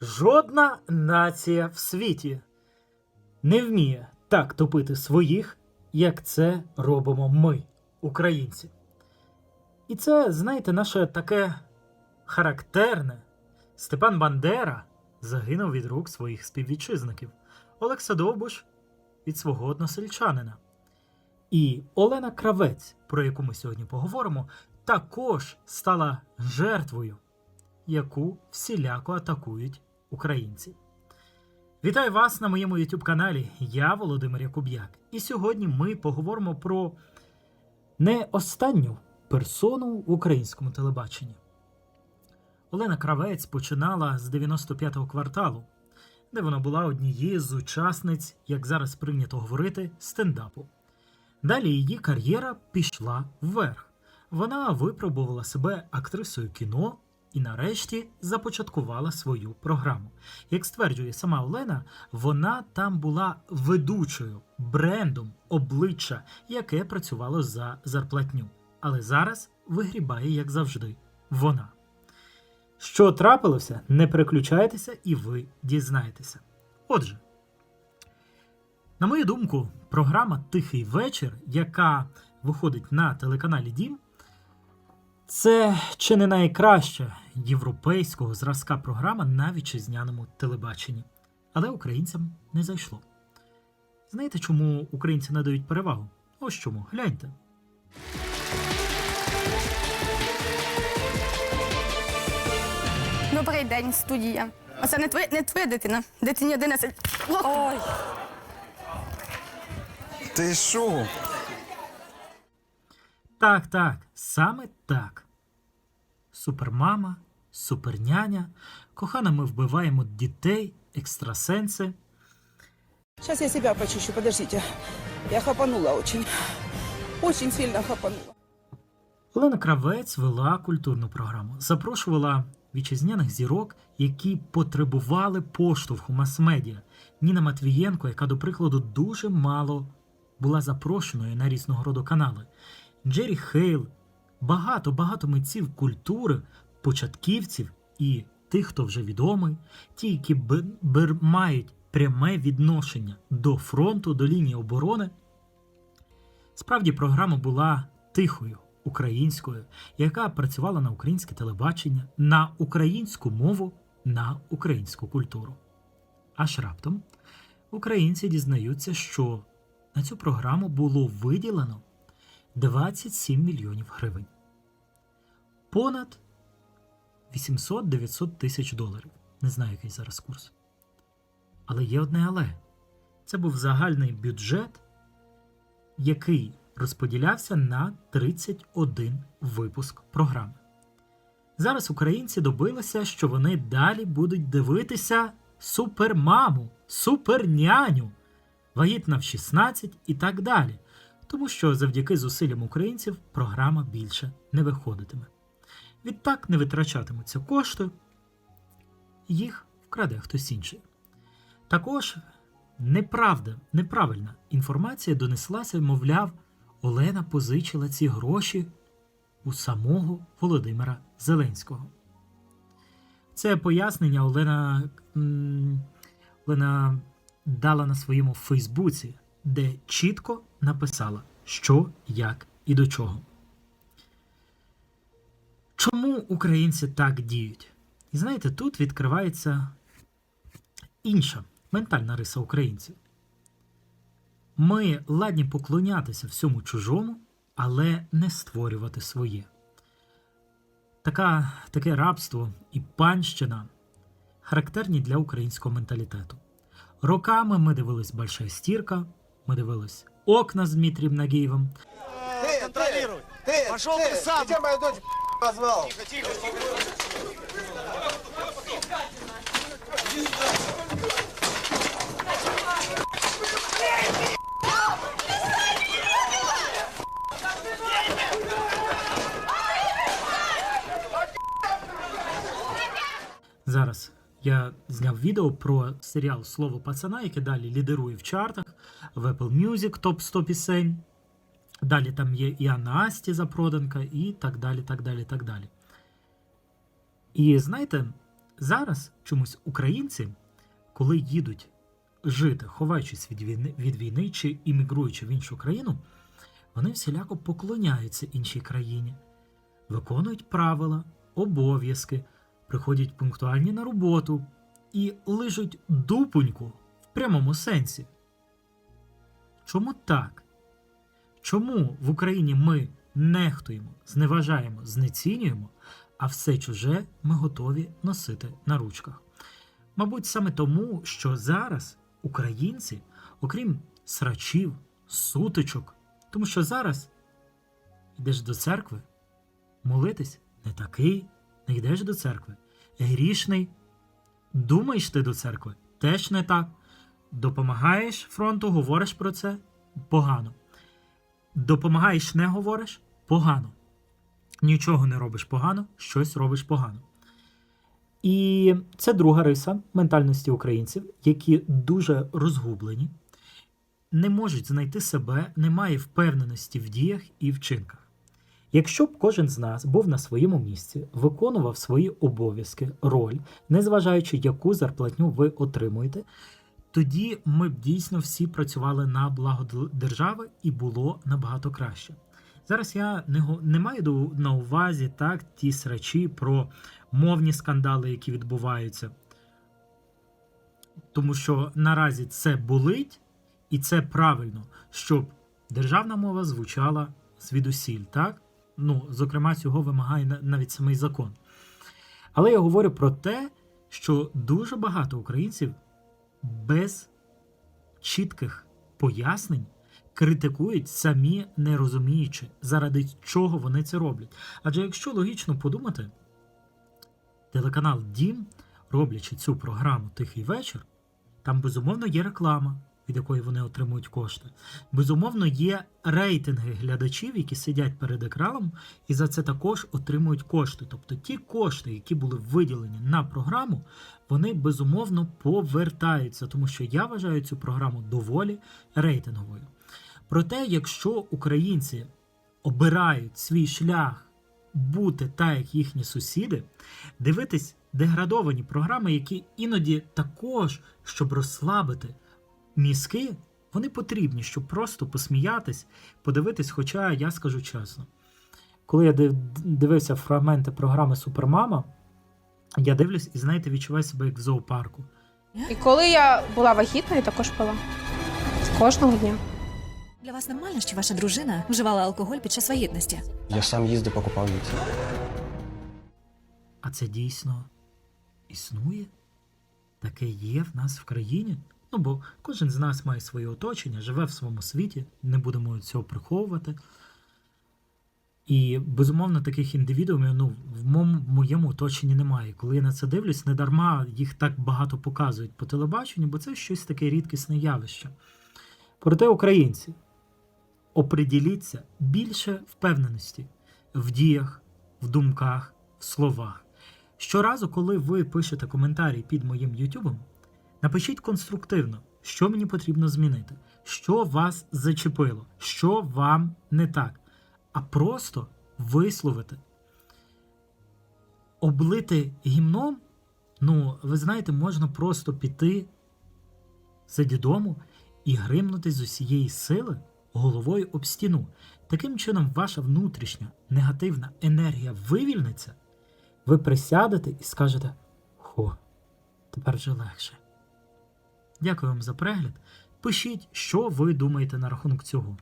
Жодна нація в світі не вміє так топити своїх, як це робимо ми, українці. І це, знаєте, наше таке характерне. Степан Бандера загинув від рук своїх співвітчизників, Олекса Довбуш від свого односельчанина. І Олена Кравець, про яку ми сьогодні поговоримо, також стала жертвою, яку всіляко атакують українці. Вітаю вас на моєму YouTube каналі. Я Володимир Якуб'як. І сьогодні ми поговоримо про не останню персону в українському телебаченні. Олена Кравець починала з 95-го кварталу, де вона була однією з учасниць, як зараз прийнято говорити, стендапу. Далі її кар'єра пішла вверх. Вона випробувала себе актрисою кіно і нарешті започаткувала свою програму. Як стверджує сама Олена, вона там була ведучою, брендом, обличчя, яке працювало за зарплатню. Але зараз вигрібає, як завжди, вона. Що трапилося, не переключайтеся і ви дізнаєтеся. Отже, на мою думку, програма Тихий вечір, яка виходить на телеканалі Дім, це чи не найкраща європейського зразка програма на вітчизняному телебаченні. Але українцям не зайшло. Знаєте, чому українці надають перевагу? Ось чому, гляньте. Добрий день, студія. Оце не твоя, не твоя дитина. Дитині 11. Ой. Ти що? Так, так, саме так. Супермама, суперняня, кохана, ми вбиваємо дітей, екстрасенси. Сейчас я себя почищу, подождите. Я хапанула очень. Очень сильно хапанула. Олена Кравець вела культурну програму, запрошувала вітчизняних зірок, які потребували поштовху мас-медіа. Ніна Матвієнко, яка, до прикладу, дуже мало була запрошеною на різного роду канали. Джері Хейл, багато багато митців культури, початківців і тих, хто вже відомий, ті, які б- бер- мають пряме відношення до фронту, до лінії оборони. Справді програма була тихою, українською, яка працювала на українське телебачення, на українську мову, на українську культуру. Аж раптом українці дізнаються, що на цю програму було виділено 27 мільйонів гривень. Понад 800-900 тисяч доларів. Не знаю, який зараз курс. Але є одне але. Це був загальний бюджет який розподілявся на 31 випуск програми. Зараз українці добилися, що вони далі будуть дивитися супермаму, суперняню, вагітна в 16 і так далі, тому що завдяки зусиллям українців програма більше не виходитиме. Відтак не витрачатимуться кошти, їх вкраде хтось інший. Також неправда, неправильна інформація донеслася, мовляв, Олена позичила ці гроші у самого Володимира Зеленського. Це пояснення Олена, Олена дала на своєму Фейсбуці, де чітко написала, що, як і до чого. Чому українці так діють? І знаєте, тут відкривається інша ментальна риса українців. Ми ладні поклонятися всьому чужому, але не створювати своє. Така, таке рабство і панщина характерні для українського менталітету. Роками ми дивились Большая стірка, ми дивились окна з Дмитрієм Нагієвим, Ты, контролируй. Ты, Пошел ты, сам. Где мою дочь позвал? Зараз Я зняв відео про серіал Слово пацана, яке далі лідирує в чартах в Apple Music топ 100 пісень. Далі там є і Анна Асті запроданка, і так далі, так далі, так далі. І знаєте, зараз чомусь українці, коли їдуть жити, ховаючись від війни, від війни чи іммігруючи в іншу країну, вони всіляко поклоняються іншій країні, виконують правила, обов'язки, приходять пунктуальні на роботу і лижуть дупоньку в прямому сенсі. Чому так? Чому в Україні ми нехтуємо, зневажаємо, знецінюємо, а все чуже ми готові носити на ручках? Мабуть, саме тому, що зараз українці, окрім срачів, сутичок, тому що зараз йдеш до церкви, молитись не такий, йдеш до церкви, грішний, думаєш ти до церкви, теж не так. Допомагаєш фронту, говориш про це погано. Допомагаєш, не говориш погано. Нічого не робиш погано, щось робиш погано. І це друга риса ментальності українців, які дуже розгублені, не можуть знайти себе, немає впевненості в діях і вчинках. Якщо б кожен з нас був на своєму місці, виконував свої обов'язки, роль, незважаючи, яку зарплатню ви отримуєте, тоді ми б дійсно всі працювали на благо держави і було набагато краще. Зараз я не, не маю на увазі так ті срачі про мовні скандали, які відбуваються. Тому що наразі це болить, і це правильно, щоб державна мова звучала звідусіль, так? Ну, зокрема, цього вимагає навіть самий закон. Але я говорю про те, що дуже багато українців без чітких пояснень критикують самі не розуміючи, заради чого вони це роблять. Адже якщо логічно подумати, телеканал Дім, роблячи цю програму Тихий вечір, там безумовно є реклама, від якої вони отримують кошти. Безумовно, є рейтинги глядачів, які сидять перед екраном, і за це також отримують кошти. Тобто ті кошти, які були виділені на програму, вони безумовно повертаються, тому що я вважаю цю програму доволі рейтинговою. Проте, якщо українці обирають свій шлях бути так, як їхні сусіди, дивитись деградовані програми, які іноді також, щоб розслабити мізки, вони потрібні, щоб просто посміятись, подивитись. Хоча я скажу чесно, коли я дивився фрагменти програми Супермама, я дивлюсь і, знаєте, відчуваю себе як в зоопарку. І коли я була вагітна, я також пила. Кожного дня. Для вас нормально, що ваша дружина вживала алкоголь під час вагітності? Я сам їздив, покупав ліки. А це дійсно існує? Таке є в нас в країні? Ну, бо кожен з нас має своє оточення, живе в своєму світі, не будемо цього приховувати. І, безумовно, таких індивідуумів ну, в моєму, оточенні немає. Коли я на це дивлюсь, не дарма їх так багато показують по телебаченню, бо це щось таке рідкісне явище. Проте українці, оприділіться більше впевненості в діях, в думках, в словах. Щоразу, коли ви пишете коментарі під моїм Ютубом, напишіть конструктивно, що мені потрібно змінити, що вас зачепило, що вам не так, а просто висловити. Облити гімном, ну, ви знаєте, можна просто піти, сидіти дому і гримнути з усієї сили головою об стіну. Таким чином, ваша внутрішня негативна енергія вивільниться, ви присядете і скажете: Хо, тепер вже легше. Дякую вам за перегляд. Пишіть, що ви думаєте на рахунок цього.